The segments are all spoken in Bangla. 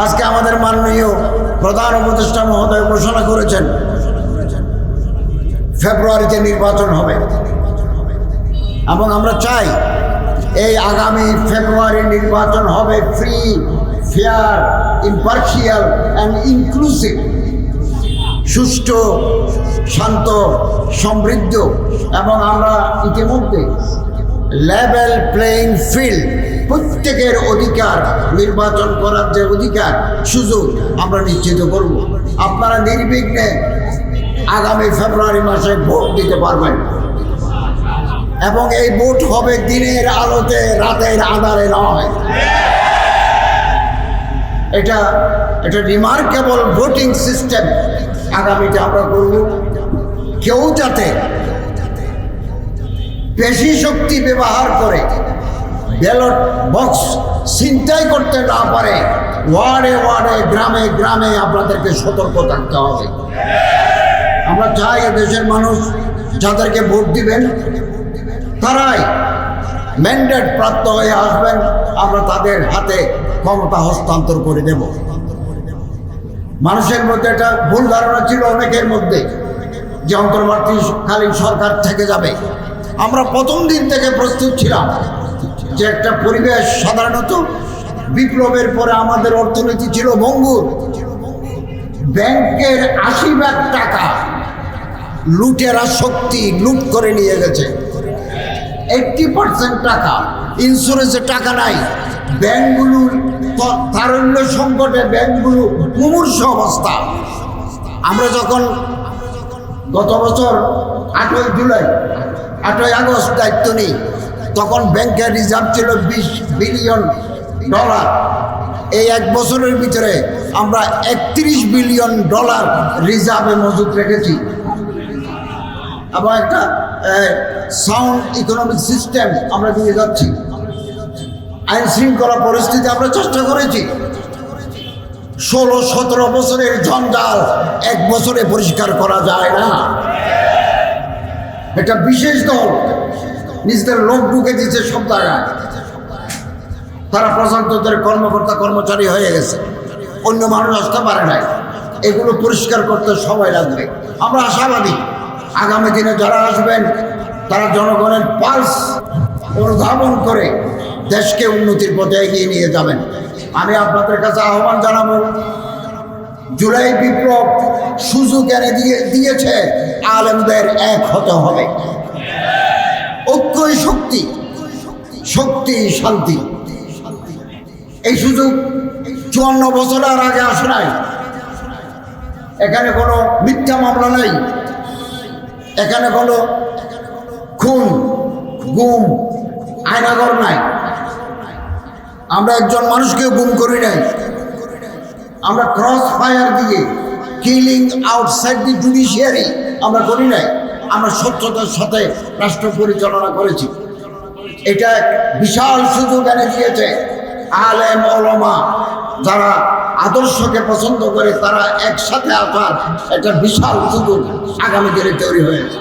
আজকে আমাদের মাননীয় প্রধান উপদেষ্টা মহোদয় ঘোষণা করেছেন, ফেব্রুয়ারিতে নির্বাচন হবে। এবং আমরা চাই এই আগামী ফেব্রুয়ারি নির্বাচন হবে free fair impartial and inclusive সুষ্ঠু, শান্ত, সমৃদ্ধ এবং আমরা ইতিমধ্যে লেভেল প্লেইং ফিল্ড প্রত্যেকের অধিকার নির্বাচন করার যে অধিকার, সুযোগ আমরা নিশ্চিত করব। আপনারা নির্বিঘ্নে আগামী ফেব্রুয়ারি মাসে ভোট দিতে পারবেন। এবং এই ভোট হবে দিনের আলোতে, রাতের আধারে নয়। এটা এটা রিমার্কেবল ভোটিং সিস্টেম আগামীতে আমরা করব। কেউ যাতে পেশি শক্তি ব্যবহার করে, ব্যালট বক্স চিন্তাই করতে না পারে, ওয়ার্ডে ওয়ার্ডে, গ্রামে গ্রামে আপনাদেরকে সতর্ক থাকতে হবে। আমরা চাই দেশের মানুষ যাদেরকে ভোট দিবেন, তারাই ম্যান্ডেট প্রাপ্ত হয়ে আসবেন, আমরা তাদের হাতে ক্ষমতা হস্তান্তর করে দেব। মানুষের মধ্যে একটা ভুল ধারণা ছিল অনেকের মধ্যে, যে অন্তর্বর্তীকালীন সরকার থেকে যাবে। আমরা প্রথম দিন থেকে প্রস্তুত ছিলাম যে একটা পরিবেশ সাধারণত বিপ্লবের পরে আমাদের অর্থনীতি ছিল ভঙ্গুর ব্যাংকের আশি ভাগ টাকা লুটেরা শক্তি লুট করে নিয়ে গেছে। এইটটি পার্সেন্ট টাকা ইন্স্যুরেন্সের টাকা নাই। ব্যাংকগুলোর তারল্য সংকটে ব্যাংকগুলো মুমূর্ষ অবস্থা। আমরা যখন গত বছর আটই জুলাই আটই আগস্ট দায়িত্ব নিই। তখন ব্যাংকের রিজার্ভ ছিল বিশ বিলিয়ন ডলার। এই এক বছরের ভিতরে আমরা একত্রিশ বিলিয়ন ডলার রিজার্ভে মজুদ রেখেছি। এবং একটা সাউন্ড ইকোনমিক সিস্টেম আমরা দিয়ে যাচ্ছি। আইন শৃঙ্খলা পরিস্থিতি আমরা চেষ্টা করেছি। ষোলো সতেরো বছরের জঞ্জাল এক বছরে পরিষ্কার করা যায় না। এটা বিশেষ দল নিজেদের লোক ঢুকে দিচ্ছে সব জায়গায়। তারা প্রশান্তদের কর্মকর্তা, কর্মচারী হয়ে গেছে। অন্য মানুষ আসতে পারে নাই। এগুলো পরিষ্কার করতে সময় লাগবে। আমরা আশাবাদী। আগামী দিনে যারা আসবেন, তারা জনগণের পালস অনুধাবন করে দেশকে উন্নতির পথে এগিয়ে নিয়ে যাবেন। আমি আপনাদের কাছে আহ্বান জানাব জুলাই বিপ্লব সুযোগ এনে দিয়ে দিয়েছে, আলেমদের এক হতে হবে। ঐক্যই শক্তি শক্তি শান্তি। এই সুযোগ চুয়ান্ন বছরের আগে আসে নাই। এখানে কোনো মিথ্যা মামলা নেই। এখানে কোনো খুন, গুম আয়নাগর নাই। আমরা একজন মানুষকে গুম করি নাই। আমরা ক্রস ফায়ার দিয়ে কিলিং আউটসাইড দি জুডিশিয়ারি আমরা করি নাই। আমরা স্বচ্ছতার সাথে রাষ্ট্র পরিচালনা করেছি। এটা এক বিশাল সুযোগ এনে দিয়েছে। আলেম ওলমা যারা আদর্শকে পছন্দ করে, তারা একসাথে আসার একটা বিশাল সুযোগ আগামী দিনে তৈরি হয়েছে।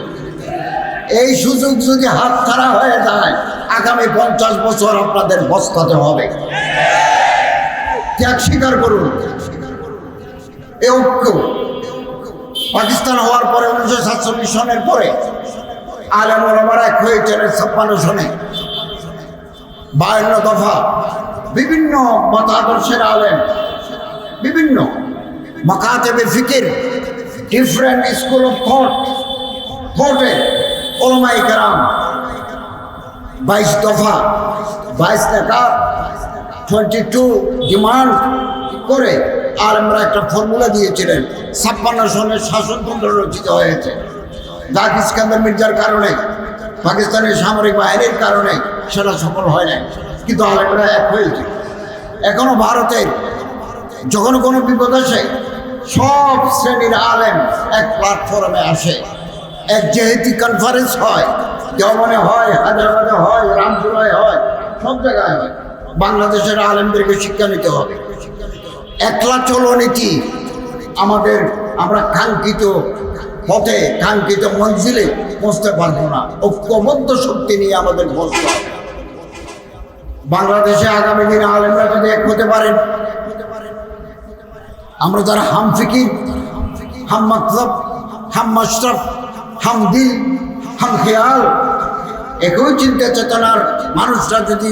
এই সুযোগ যদি হাত ছাড়া হয়ে যায়, আগামী পঞ্চাশ বছর আপনাদের বস্তাতে হবে। ত্যাগ স্বীকার করুন। এ ঐক্য পাকিস্তান হওয়ার পরে উনিশশো সাতচল্লিশ সনের পরে আলেম ওলামারা এক হয়েছিলেন ছাপ্পান্ন সনে। বায়ান্ন দফা বিভিন্ন মতাদর্শের আলেম, বিভিন্ন মাকাতেবে ফিকির ডিফারেন্ট স্কুল অফ থট থটের ওলমাই কারাম। বাইশ দফা, বাইশ টাকা টোয়েন্টি টু ডিমান্ড করে আর আমরা একটা ফর্মুলা দিয়েছিলেন, ছাপ্পান্ন সনের শাসনতন্ত্র রচিত হয়েছে। জাক ইস্কান্দার মির্জার কারণে, পাকিস্তানের সামরিক বাহিনীর কারণে সেটা সফল হয় নাই। কিন্তু আলেমরা এক হয়েছে। এখনও ভারতের যখন কোনো বিপদ আসে, সব শ্রেণির আলেম এক প্ল্যাটফর্মে আসে। এক যেহেতু কনফারেন্স হয় দেওয়ানে হয়, হায়দ্রাবাদে হয়, রামপুরায় হয়, সব জায়গায় হয়। বাংলাদেশের আলেমদেরকে শিক্ষা নিতে হবে। একলা চলনীতি আমাদের আমরা কাঙ্ক্ষিত পথে, কাঙ্ক্ষিত মঞ্জিলে পৌঁছতে পারব না। ঐক্যবদ্ধ শক্তি নিয়ে আমাদের হবে বাংলাদেশে আগামী দিনে আলেমরা যদি এক হতে পারেন, আমরা যারা হাম ফিকির, হাম মতলব হাম মশরফ, হাম দিল, হাম খেয়াল, একই চিন্তা চেতনার মানুষরা যদি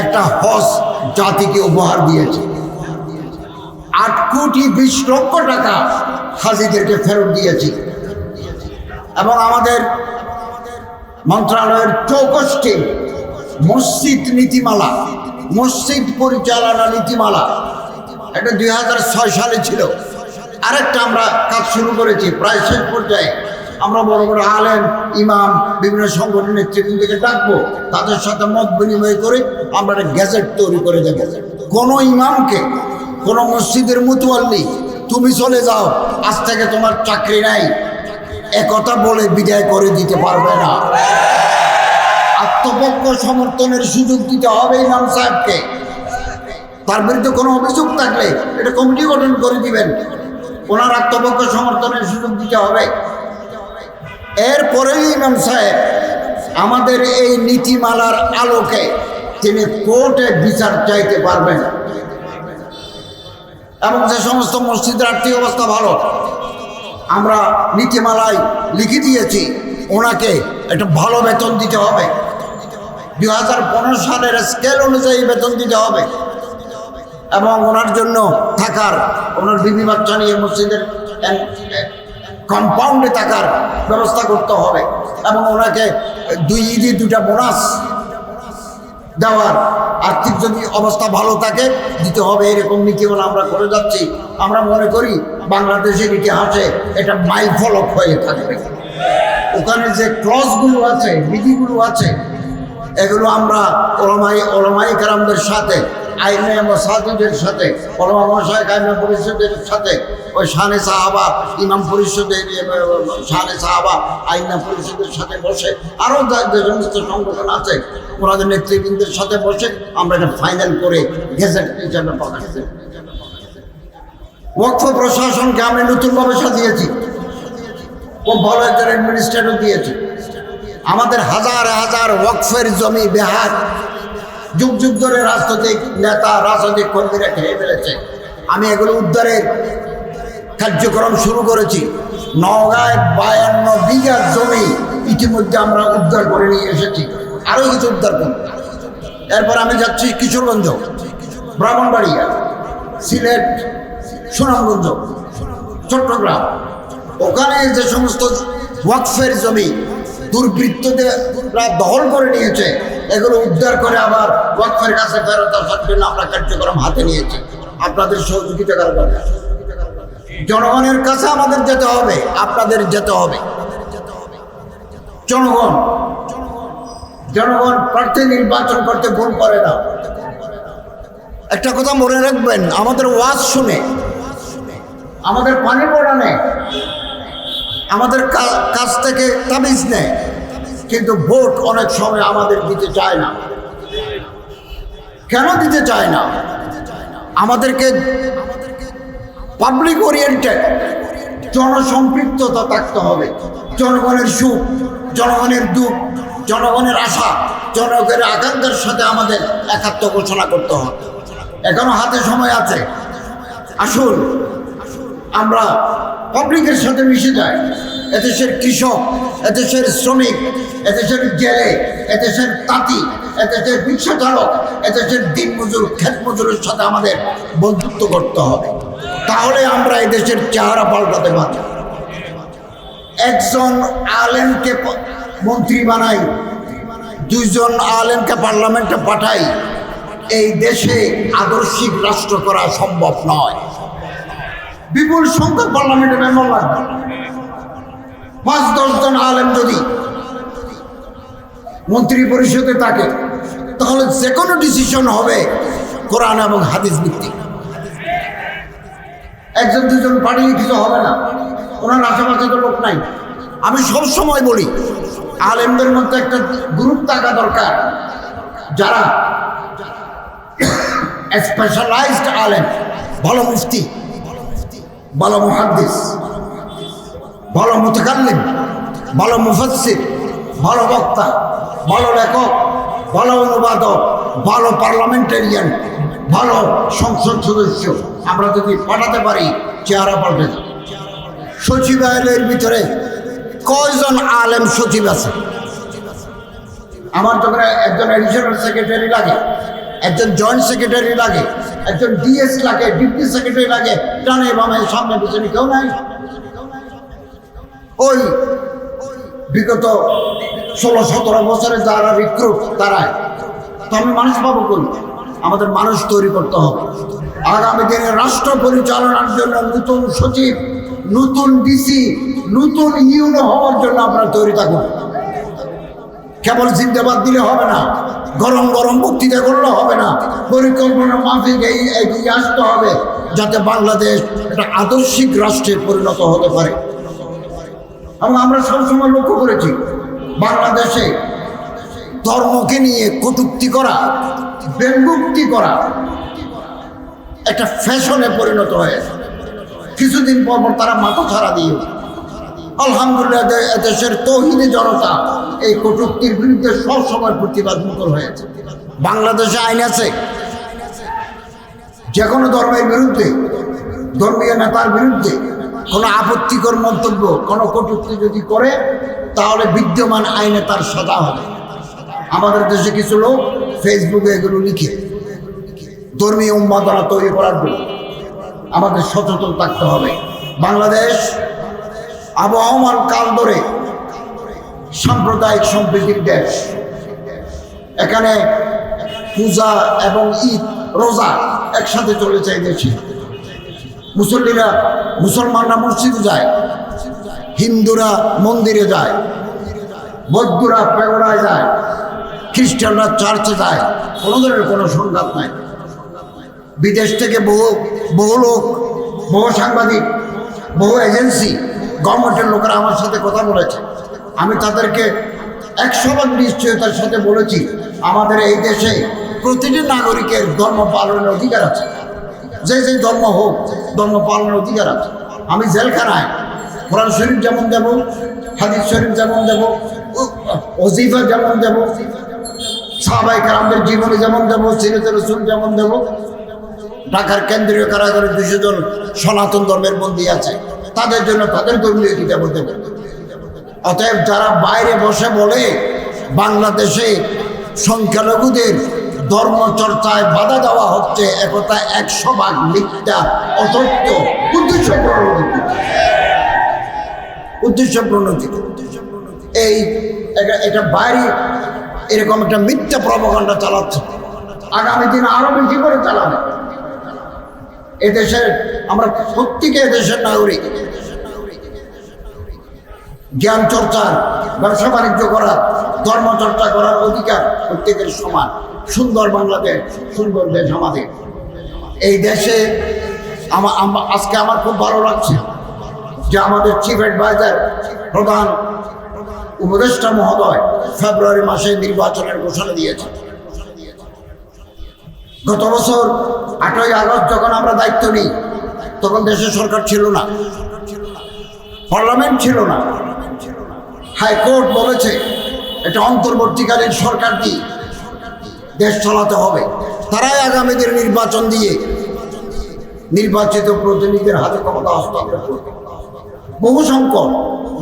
একটা হজ জাতিকে উপহার দিয়েছে। আট কোটি বিশ লক্ষ টাকা হাজিদেরকে ফেরত দিয়েছি। এবং আমাদের মন্ত্রণালয়ের চৌকষ্টি মসজিদ নীতিমালা, মসজিদ পরিচালনা নীতিমালা, এটা দুই হাজার ছয় সালে ছিল। আরেকটা আমরা কাজ শুরু করেছি প্রায় শেষ পর্যায়ে। আমরা বড় বড় আলেম, ইমাম, বিভিন্ন সংগঠনের নেতৃবৃন্দকে ডাকবো। তাদের সাথে মত বিনিময় করে আমরা একটা গ্যাজেট তৈরি করে দেবো। কোনো ইমামকে, কোনো মসজিদের মুতুয়াল্লি, তুমি চলে যাও, আজ থেকে তোমার চাকরি নাই। একথা বলে বিদায় করে দিতে পারবে না। আত্মপক্ষ সমর্থনের সুযোগ দিতে হবে ইমাম সাহেবকে। তার বিরুদ্ধে কোনো অভিযোগ থাকলে এটা কমিটি গঠন করে দিবেন। ওনার আত্মপক্ষ সমর্থনের সুযোগ দিতে হবে। এরপরেই ইমাম সাহেব আমাদের এই নীতিমালার আলোকে তিনি কোর্টে বিচার চাইতে পারবেন। এবং যে সমস্ত মসজিদের আর্থিক অবস্থা ভালো, আমরা নীতিমালায় লিখে দিয়েছি, ওনাকে একটা ভালো বেতন দিতে হবে। দু হাজার পনেরো সালের স্কেল অনুযায়ী বেতন দিতে হবে। এবং ওনার জন্য থাকার, ওনার বিবি বাচ্চা নিয়ে মসজিদের কম্পাউন্ডে থাকার ব্যবস্থা করতে হবে এবং ওনাকে দুই ঈদে দুটা বোনাস দেওয়ার আর্থিক যদি অবস্থা ভালো থাকে, দিতে হবে এরকম নীতিমালা আমরা করে যাচ্ছি। আমরা মনে করি বাংলাদেশের ইতিহাসে এটা মাইল ফলক হয়ে থাকবে। ওখানে যে ক্লসগুলো আছে, বিধিগুলো আছে, এগুলো আমরা ওলমাই ওলমাই কারামদের সাথে আইনে মসাজিদের সাথে মশাইক আইনে পরিষদের সাথে, ওই শানে সাহাবা, ইমাম পরিষদের শানে সাহাবা আইনা পরিষদের সাথে বসে, আরও সমস্ত সংগঠন আছে, ওনাদের নেতৃবৃন্দের সাথে বসে আমরা এটা ফাইনাল করে গেজেট হিসাবে প্রকাশ ওয়াকফ প্রশাসনকে আমি নতুনভাবে সাজিয়েছি। খুব ভালো একজন অ্যাডমিনিস্ট্রেটর দিয়েছে। আমাদের হাজার হাজার ওয়াকফের জমি বেহার যুগ যুগ ধরে রাজনৈতিক নেতা, রাজনৈতিক কর্মীরা খেয়ে ফেলেছে। আমি এগুলো উদ্ধারের কার্যক্রম শুরু করেছি। নওগাঁয় বায়ান্ন বিঘা জমি ইতিমধ্যে আমরা উদ্ধার করে নিয়ে এসেছি। আরও কিছু উদ্ধার করব। এরপর আমি যাচ্ছি কিশোরগঞ্জ, ব্রাহ্মণবাড়িয়া, সিলেট, সুনামগঞ্জ, চট্টগ্রাম। ওখানে যে সমস্ত ওয়াকফের জমি দুর্বৃত্তরা দখল করে নিয়েছে। এগুলো উদ্ধার করে আবার ওয়াকফের কাছে ফেরত আসার জন্য আমরা কার্যক্রম হাতে নিয়েছি। আপনাদের সহযোগিতা করার দরকার। জনগণের কাছে আমাদের যেতে হবে, আপনাদের যেতে হবে। জনগণ জনগণ প্রার্থী নির্বাচন করতে ভুল করে না। একটা কথা মনে রাখবেন, আমাদের ওয়াজ শুনে, আমাদের পানি পড়া নেই। আমাদের কাছ থেকে তাবিজ নেয়। কিন্তু ভোট অনেক সময় আমাদের দিতে চায় না। কেন দিতে চায় না? আমাদেরকে পাবলিক ওরিয়েন্টেড জনসম্পৃক্ততা থাকতে হবে। জনগণের সুখ, জনগণের দুঃখ, জনগণের আশা, জনগণের আকাঙ্ক্ষার সাথে আমাদের একাত্ম ঘোষণা করতে হবে। এখনও হাতে সময় আছে। আসুন। আমরা পাবলিকের সাথে মিশে যাই। এদেশের কৃষক, এদেশের শ্রমিক, এদেশের জেলে এদেশের তাঁতি, এদেশের রিক্সা চালক এদেশের দিন মজুর ক্ষেত মজুরের সাথে আমাদের বন্ধুত্ব করতে হবে। তাহলে আমরা এদেশের চেহারা পাল্টাতে পারি একজন আলেমকে মন্ত্রী বানাই, দুইজন আলেমকে পার্লামেন্টে পাঠাই, এই দেশে আদর্শিক রাষ্ট্র করা সম্ভব নয়। বিপুল সংখ্যক পার্লামেন্টে মেম্বার লাগবে। পাঁচ দশজন আলেম যদি মন্ত্রী পরিষদে থাকে, তাহলে যে কোনো ডিসিশন হবে কোরআন এবং হাদিস ভিত্তিক। একজন, দুজন পাঠিয়ে কিছু হবে না। ওনার আশেপাশে তো লোক নাই। আমি সব সময় বলি, আলেমদের মধ্যে একটা গ্রুপ থাকা দরকার। যারা স্পেশালাইজড আলেম, ভালো মুফতি ভালো মুহাদ্দিস, ভালো মুতাকাল্লিম, ভালো মুফাসসির, ভালো বক্তা, ভালো লেখক, ভালো অনুবাদক, ভালো পার্লামেন্টারিয়ান, ভালো সংসদ সদস্য আমরা যদি পাঠাতে পারি, চেহারা পাল্টে। সচিবালয়ের ভিতরে কয়জন আলেম সচিব আছে আমার যখন একজন অ্যাডিশনাল সেক্রেটারি লাগে একজন জয়েন্ট সেক্রেটারি লাগে, একজন ডিএস লাগে ডিপটি সেক্রেটারি লাগে, ডানে বামে, সামনে পিছনে কেউ নাই। ওই বিগত ষোলো সতেরো বছরে যারা রিক্রুট তারাই। তো আমি মানুষ পাবো করি আমাদের মানুষ তৈরি করতে হবে। আগামী দিনে রাষ্ট্র পরিচালনার জন্য নতুন সচিব, নতুন ডিসি নতুন ইউনো হওয়ার জন্য আপনারা তৈরি থাকুন। কেবল জিন্দাবাদ দিলে হবে না, গরম গরম বক্তৃতা করলে হবে না। পরিকল্পনা মাফিক এই এগিয়ে আসতে হবে, যাতে বাংলাদেশ একটা আদর্শিক রাষ্ট্রে পরিণত হতে পারে। এবং আমরা সবসময় লক্ষ্য করেছি, বাংলাদেশে ধর্মকে নিয়ে কটুক্তি করা, ব্যঙ্গুক্তি করা একটা ফ্যাশনে পরিণত হয়েছে। কিছুদিন পর পর তারা মাথা ছাড়া দিয়ে। আলহামদুলিল্লাহ দেশের তৌহিদি জনতা এই কটুক্তির বিরুদ্ধে সবসময় প্রতিবাদ মুখর হয়েছে। বাংলাদেশে আইন আছে। যে কোনো ধর্মের বিরুদ্ধে, ধর্মীয় নেতার বিরুদ্ধে কোনো আপত্তিকর মন্তব্য, কোনো কটূক্তি যদি করে, তাহলে বিদ্যমান আইনে তার সাজা হবে। আমাদের দেশে কিছু লোক ফেসবুকে এগুলো লিখে, ধর্মীয় উন্মাদনা তৈরি করার জন্য আমাদের সচেতন থাকতে হবে। বাংলাদেশ আবহমান কাল ধরে সাম্প্রদায়িক সম্প্রীতির দেশ। এখানে পূজা এবং ঈদ, রোজা একসাথে চলেছে এই দেশে। মুসল্লিরা মুসলমানরা মসজিদে যায়, হিন্দুরা মন্দিরে যায়, বৌদ্ধরা পেগড়ায় যায়, খ্রিস্টানরা চার্চে যায়, কোনো ধরনের কোনো সংঘাত নাই। বিদেশ থেকে বহু বহু লোক, বহু সাংবাদিক, বহু এজেন্সি গভর্নমেন্টের লোকেরা আমার সাথে কথা বলেছে। আমি তাদেরকে একশো ভাগ নিশ্চয়তার সাথে বলেছি, আমাদের এই দেশে প্রতিটি নাগরিকের ধর্ম পালনের অধিকার আছে। যে যে ধর্ম হোক, ধর্ম পালনের অধিকার আছে। আমি জেলখানায় কোরআন শরীফ যেমন দেব, হাদিস শরীফ যেমন দেব অজিফা যেমন দেব সাহাবাই কালামদের জীবনে যেমন দেব, সিরাতের রসুল যেমন দেব, ঢাকার কেন্দ্রীয় কারাগারে দুশো জন সনাতন ধর্মের বন্দী আছে। তাদের জন্য তাদের ধর্মীয় কিতাব দেবে অতএব যারা বাইরে বসে বলে, বাংলাদেশে সংখ্যালঘুদের ধর্ম চর্চায় বাধা দেওয়া হচ্ছে, একথা একশো ভাগ মিথ্যা, অসত্য উদ্দেশ্য প্রণোদিত উদ্দেশ্য প্রণোদিত এই এটা- এটা বাইরে এরকম একটা মিথ্যা প্রবকাণ্ডা চালাচ্ছে। আগামী দিন আরও বেশি করে চালাবে। এদেশের, আমরা প্রত্যেকে এদেশের নাগরিক। জ্ঞান চর্চার ব্যবসা বাণিজ্য করার ধর্ম চর্চা করার অধিকার প্রত্যেকের সমান। সুন্দর বাংলাদেশ, সুন্দর দেশ আমাদের। এই দেশে আমা- আমা- আজকে আমার খুব ভালো লাগছে যে আমাদের চিফ অ্যাডভাইজার প্রধান উপদেষ্টা মহোদয় ফেব্রুয়ারি মাসে নির্বাচনের ঘোষণা দিয়েছে গত বছর আটই আগস্ট যখন আমরা দায়িত্ব নিই, তখন দেশের সরকার ছিল না। পার্লামেন্ট ছিল না। হাইকোর্ট বলেছে, এটা অন্তর্বর্তীকালীন সরকার দিয়ে দেশ চালাতে হবে। তারাই আগামী দিনে নির্বাচন দিয়ে নির্বাচিত প্রতিনিধিদের হাতে ক্ষমতা হস্তান্তর করবে। বহু সংকট,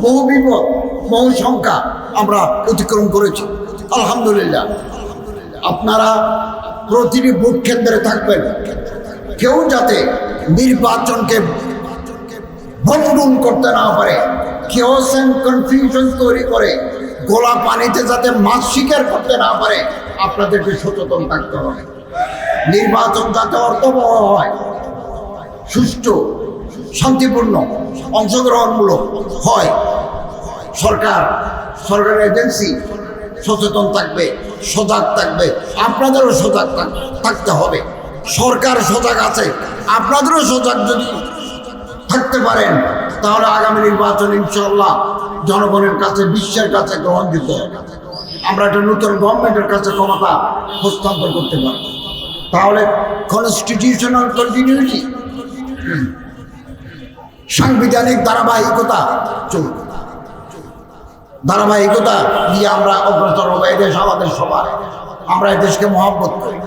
বহু বিপদ, বহু সংখ্যা আমরা অতিক্রম করেছি। আলহামদুলিল্লাহ। আপনারা প্রতিটি ভোট কেন্দ্রে থাকবেন। কেউ যাতে নির্বাচনকে ভণ্ডুল করতে না পারে অ্যান্ড কনফিউশন তৈরি করে, গোলা পানিতে যাতে মাছ শিকার করতে না পারে, আপনাদেরকে সচেতন থাকতে হবে। নির্বাচন যাতে অর্থবহ হয়, সুষ্ঠু, শান্তিপূর্ণ, অংশগ্রহণমূলক হয়। সরকার সরকারি এজেন্সি সচেতন থাকবে, সজাগ থাকবে, আপনাদেরও সজাগ থাক- থাকতে হবে। সরকার সজাগ আছে, আপনাদেরও সজাগ যদি থাকতে পারেন, তাহলে আগামী নির্বাচন ইনশাল্লাহ জনগণের কাছে, বিশ্বের কাছে গ্রহণযোগ্য। আমরা একটা নতুন গভর্নমেন্টের কাছে ক্ষমতা হস্তান্তর করতে পারব। তাহলে কনস্টিটিউশনাল কন্টিনিউটি সাংবিধানিক ধারাবাহিকতা চলবে। ধারাবাহিকতা দিয়ে আমরা অগ্রসর হব এই দেশ, আমাদের সবার। আমরা এই দেশকে মহব্বত করি।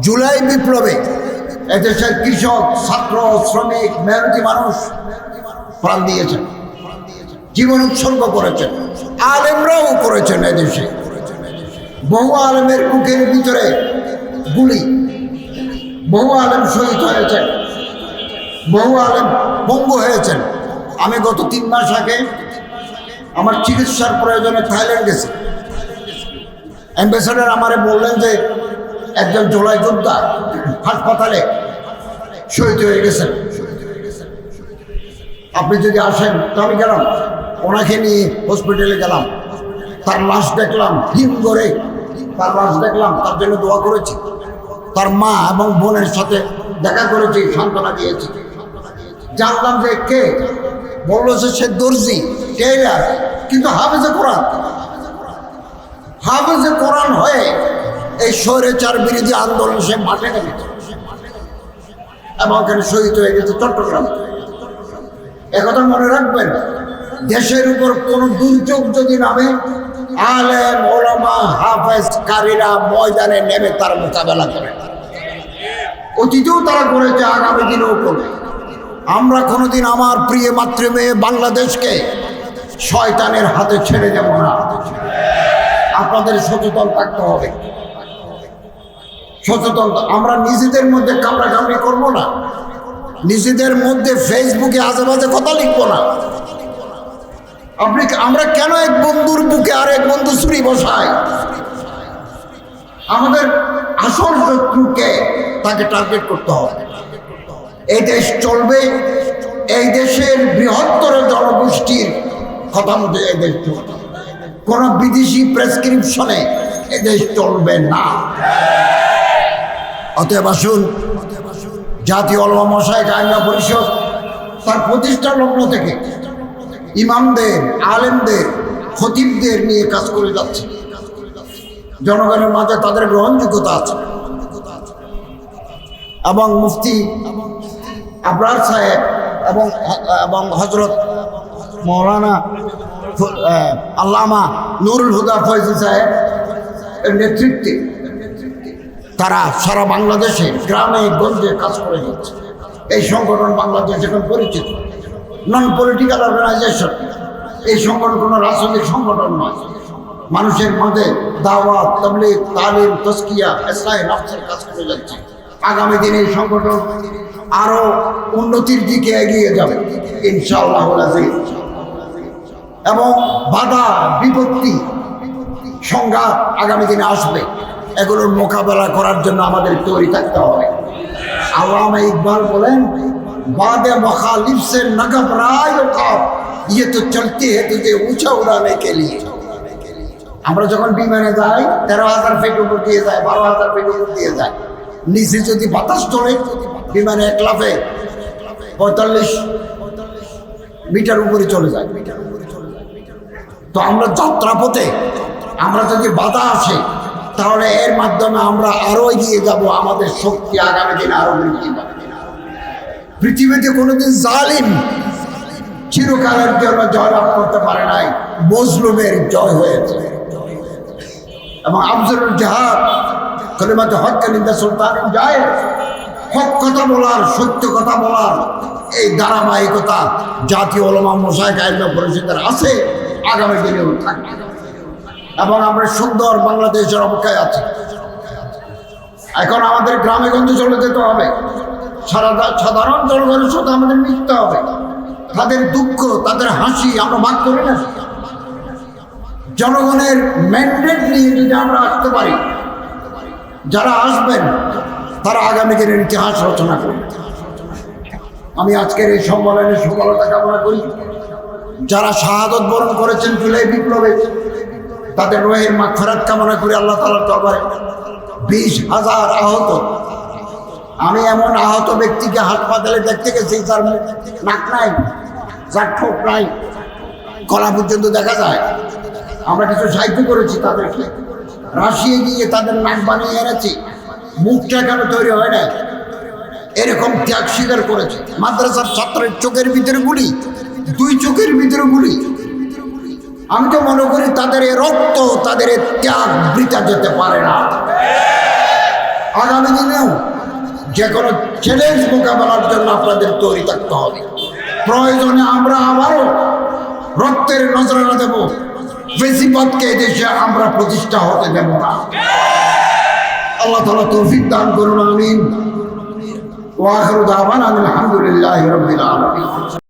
জুলাই বিপ্লবে এদেশের কৃষক, ছাত্র, শ্রমিক, মেহনতি মানুষ প্রাণ দিয়েছেন। জীবন উৎসর্গ করেছেন। আলেমরাও করেছেন এদেশে বহু আলেমের বুকের ভিতরে গুলি। বহু আলেম শহীদ হয়েছেন। বহু আলেম পঙ্গু হয়েছেন। আমি গত তিন মাস আগে আমার চিকিৎসার প্রয়োজনে থাইল্যান্ড গেছে। অ্যাম্বাসাডার আমারে বললেন যে, একজন জোলাই যোদ্ধা হাসপাতালে শহীদ হয়ে গেছেন। আপনি যদি আসেন, তো আমি গেলাম। ওনাকে নিয়ে হসপিটালে গেলাম। তার লাশ দেখলাম, হিম করে তার লাশ দেখলাম, তার জন্য দোয়া করেছি। তার মা এবং বোনের সাথে দেখা করেছি, সান্ত্বনা দিয়েছি। জানলাম যে কে? বলল যে সে দর্জি। টেইলার কিন্তু হাফেজে কোরআন। হাফেজে কোরআন হয়ে এই স্বৈরাচার বিরোধী আন্দোলন সে মাঠে নেমেছে এবং ওখানে শহীদ হয়ে গেছে চট্টগ্রাম। একথা মনে রাখবেন, দেশের উপর কোন দুর্যোগ যদি নামে, আলেম হাফেজ, কারীরা ময়দানে নেমে তার মোকাবেলা করে। অতীতেও তারা করেছে, আগামী দিনেও করবে। আমরা কোনোদিন আমার প্রিয় মাতৃমেয়ে বাংলাদেশকে শয়তানের হাতে ছেড়ে দেব না। আপনাদের সচেতন থাকতে হবে। সচেতন আমরা নিজেদের মধ্যে কামড়া কামড়ি করব না। নিজেদের মধ্যে ফেসবুকে আজে বাজে কথা লিখব না। আপনি আমরা কেন এক বন্ধুর বুকে আর এক বন্ধু ছুরি বসাই? আমাদের আসল শত্রুকে তাকে টার্গেট করতে হবে। এই দেশ চলবে। এই দেশের বৃহত্তর জনগোষ্ঠীর কথা মতো এই দেশ চলবে। কোন বিদেশি প্রেসক্রিপশনে এ দেশ চলবে না। অতএব আসুন, জাতীয় অলমা মশাই কায়না পরিষদ, তার প্রতিষ্ঠা লগ্ন থেকে ইমামদের, আলেমদের, খতিবদের নিয়ে কাজ করে যাচ্ছে। জনগণের মাঝে তাদের গ্রহণযোগ্যতা আছে। এবং মুফতি আবরার সাহেব এবং এবং হজরত মৌলানা আল্লামা নুরুল হুদা ফয়জি সাহেব নেতৃত্বে তারা সারা বাংলাদেশে, গ্রামে, গঞ্জে কাজ করে যাচ্ছে। এই সংগঠন বাংলাদেশ এখন পরিচিত। নন পলিটিক্যাল অর্গানাইজেশন এই সংগঠন কোনো রাজনৈতিক সংগঠন নয়। মানুষের মধ্যে দাওয়াত, তবলিগ, তালিম তস্কিয়া ইসলাই নফসের কাজ করে যাচ্ছে। আগামী দিনে এই সংগঠন আরও উন্নতির দিকে এগিয়ে যাবে। ইনশাআল্লাহ। এবং বাধা, বিপত্তি সংজ্ঞা আগামী দিনে আসবে। এগুলোর মোকাবেলা করার জন্য আমাদের তৈরি থাকতে হবে। আল্লামা ইকবাল বলেন, বাদে মখালিফ সে নগব রায় ইয়ে তো চলতি হে তুঝে উঁচা উড়ানে কে আমরা যখন বিমানে যাই, তেরো হাজার ফিট উপর দিয়ে যায়, বারো হাজার ফিট উপর দিয়ে যায়। নিচে যদি বাতাস চলে, বিমানে এক লাফে পঁয়তাল্লিশ মিটার উপরে চলে যায়। মিটার তো আমরা যাত্রাপথে আমরা যদি বাধা আছে তাহলে এর মাধ্যমে আমরা আরও এগিয়ে যাব, আমাদের শক্তি আগামী দিনে আরও বৃদ্ধি পাবে। পৃথিবীতে কোনোদিন জালিম চিরকালের জন্য জয়লাভ করতে পারে নাই, মজলুমের জয় হয়েছে। এবং আফজলুল জাহাদ, কলিমাতে হক কালিন্দা সুলতান যায় হক কথা বলার, সত্য কথা বলার এই ধারাবাহিকতা জাতীয় ওলমা মশাই আইন পরিষদের আছে। আগামী দিনেও থাকবে। এবং আমরা সুন্দর বাংলাদেশের অপেক্ষায় আছি। এখন আমাদের গ্রামে গঞ্জে চলে যেতে হবে। সারা সাধারণ জনগণের সাথে আমাদের মিশতে হবে। তাদের দুঃখ, তাদের হাসি আমরা ভাগ করি না জনগণের ম্যান্ডেট নিয়ে যদি আমরা আসতে পারি, যারা আসবেন, তারা আগামী দিনের ইতিহাস রচনা করবে। আমি আজকের এই সম্মেলনে সফলতা কামনা করি। যারা শাহাদত বরণ করেছেন জুলাই বিপ্লবে, তাদের রোহের মাগফেরাত কামনা করি আল্লাহ তালার দরবারে বিশ হাজার আহত। আমি এমন আহত ব্যক্তিকে হাসপাতালে দেখতে গেছি তার নাক নাই, যার ঠোক নাই, গলা পর্যন্ত দেখা যায়। আমরা কিছু সাহায্য করেছি তাদেরকে। রাশিয়ে গিয়ে তাদের নাক বানিয়ে এনেছি। মুখটা কেন তৈরি হয় না এরকম ত্যাগ স্বীকার করেছে। মাদ্রাসার ছাত্রের চোখের ভিতরে গুলি। দুই চোখের ভিতরে গুলি আমি তো মনে করি তাদের রক্ত, তাদের ত্যাগ বৃথা যেতে পারে না। আগামী দিনেও যে কোনো চ্যালেঞ্জ মোকাবেলার জন্য আপনাদের তৈরি থাকতে হবে। প্রয়োজনে আমরা আবারও রক্তের নজরানা দেব। বেশিপদকে দেশে আমরা প্রতিষ্ঠা হতে দেব না। আল্লাহ তালা তৌফিক দান করুন, আমিন। ওয়াখরুদ আলহামদুলিল্লাহ রবিল আলমিন।